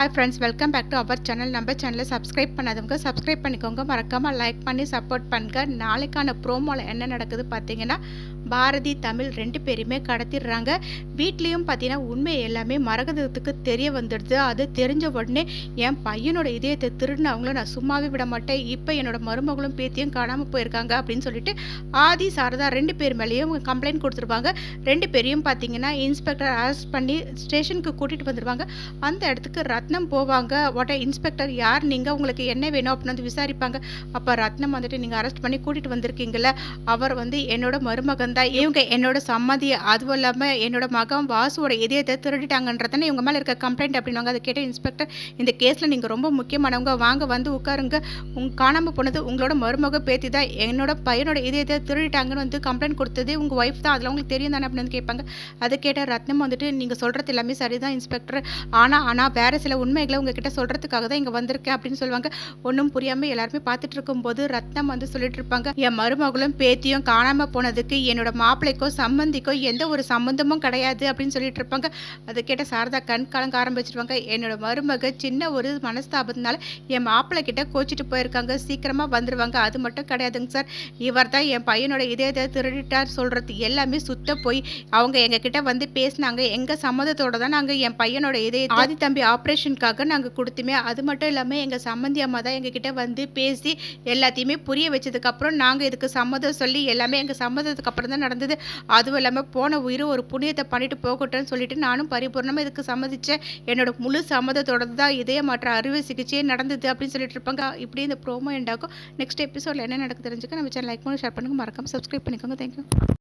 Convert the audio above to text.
Hi friends welcome back to our channel நம்ம சேனலை subscribe பண்ணாதவங்க சப்ஸ்கிரைப் பண்ணிக்கோங்க. மறக்காமல் லைக் பண்ணி சப்போர்ட் பண்ணுங்க. நாளைக்கான ப்ரோமோவில் என்ன நடக்குது பார்த்தீங்கன்னா பாரதி தமிழ் ரெண்டு பேருமே கடத்திடுறாங்க. வீட்லேயும் பார்த்தீங்கன்னா உண்மை எல்லாமே மரகதத்துக்கு தெரிய வந்துடுது. அது தெரிஞ்ச உடனே என் பையனோட இதயத்தை திருடினவங்கள நான் சும்மாவே விட மாட்டேன். இப்போ என்னோட மருமகளும் பேத்தியும் காணாமல் போயிருக்காங்க அப்படின்னு சொல்லிட்டு ஆதி சாரதா ரெண்டு பேர் மேலேயும் கம்ப்ளைண்ட் கொடுத்துருவாங்க. ரெண்டு பேரையும் பார்த்தீங்கன்னா இன்ஸ்பெக்டர் அரெஸ்ட் பண்ணி ஸ்டேஷனுக்கு கூட்டிகிட்டு வந்துடுவாங்க அந்த இடத்துக்கு ரத் ரத்னம் போவாங்க. உடனே இன்ஸ்பெக்டர் யார் நீங்கள் உங்களுக்கு என்ன வேணும் அப்படின்னு வந்து விசாரிப்பாங்க. அப்போ ரத்னம் வந்துட்டு நீங்கள் அரெஸ்ட் பண்ணி கூட்டிகிட்டு வந்திருக்கீங்கள அவர் வந்து என்னோட மருமகன் தான். இவங்க என்னோட சம்மதி அதுவும் இல்லாமல் என்னோட மகன் வாசுவோட இதயத்தை திருடிட்டாங்கன்றதானே இவங்க மேலே இருக்க கம்ப்ளைண்ட் அப்படின்வாங்க அதை கேட்ட இன்ஸ்பெக்டர் இந்த கேஸில் நீங்கள் ரொம்ப முக்கியமானவங்க வாங்க வந்து உட்காருங்க. உங்க காணாமல் போனது உங்களோட மருமக பேத்தி தான். என்னோட பையனோட இதயத்தை திருடிட்டாங்கன்னு வந்து கம்ப்ளைண்ட் கொடுத்தது உங்கள் ஒய்ஃப் தான். அதில் உங்களுக்கு தெரியும் தானே அப்படின்னு வந்து கேட்பாங்க. அதை கேட்ட ரத்னம் வந்துட்டு நீங்கள் சொல்கிறது எல்லாமே சரிதான் இன்ஸ்பெக்டர் ஆனால் ஆனால் வேறு சில உண்மைகளை உங்ககிட்ட சொல்கிறதுக்காக தான் இங்கே வந்திருக்கேன் அப்படின்னு சொல்லுவாங்க. ஒன்றும் புரியாமல் எல்லாருமே பார்த்துட்டு இருக்கும்போது ரத்னம் வந்து சொல்லிட்டு இருப்பாங்க என் மருமகளும் பேத்தியும் காணாமல் போனதுக்கு என்னோட மாப்பிள்ளைக்கோ சம்பந்திக்கோ எந்த ஒரு சம்மந்தமும் கிடையாது அப்படின்னு சொல்லிட்டு இருப்பாங்க. அதை கேட்ட சாரதா கண் கலங்க ஆரம்பிச்சிருவாங்க. என்னோட மருமக சின்ன ஒரு மனஸ்தாபத்தினால என் மாப்பிள்ளை கிட்ட கோச்சிட்டு போயிருக்காங்க. சீக்கிரமாக வந்துடுவாங்க அது மட்டும் கிடையாதுங்க சார். இவர் தான் என் பையனோட இதயத்தை திருடிட்டார் சொல்கிறது எல்லாமே சுத்த போய் அவங்க எங்ககிட்ட வந்து பேசினாங்க. எங்கள் சம்மதத்தோட தான் நாங்கள் என் பையனோட இதய ஆதி தம்பி ஆப்ரேஷனுக்காக நாங்கள் கொடுத்துமே அது மட்டும் இல்லாமல் எங்கள் சம்மந்தி அம்மா தான் எங்ககிட்ட வந்து பேசி எல்லாத்தையுமே புரிய வச்சதுக்கப்புறம் நாங்கள் இதுக்கு சம்மதம் சொல்லி எல்லாமே எங்கள் சம்மதத்துக்கு அப்புறம் தான் நடந்தது. அதுவும் இல்லாமல் போன உயிர் ஒரு புண்ணியத்தை பண்ணிட்டு போகட்டும்னு சொல்லிட்டு நானும் பரிபூர்ணமாக இதுக்கு சம்மதித்தேன் என்னோட முழு சம்மதத்தோட தான் இதே மாற்ற அறுவை சிகிச்சையே நடந்தது அப்படின்னு சொல்லிட்டு இருப்பாங்க. இப்படி இந்த ப்ரோமோ எண்டாக்கும் நெக்ஸ்ட் எபிசோடில் என்ன நடக்கு தெரிஞ்சுக்க நம்ம சேனல் லைக் பண்ணி ஷேர் பண்ணுங்க மறக்காமல் சப்ஸ்கிரைப் பண்ணிக்கோங்க. தேங்க்யூ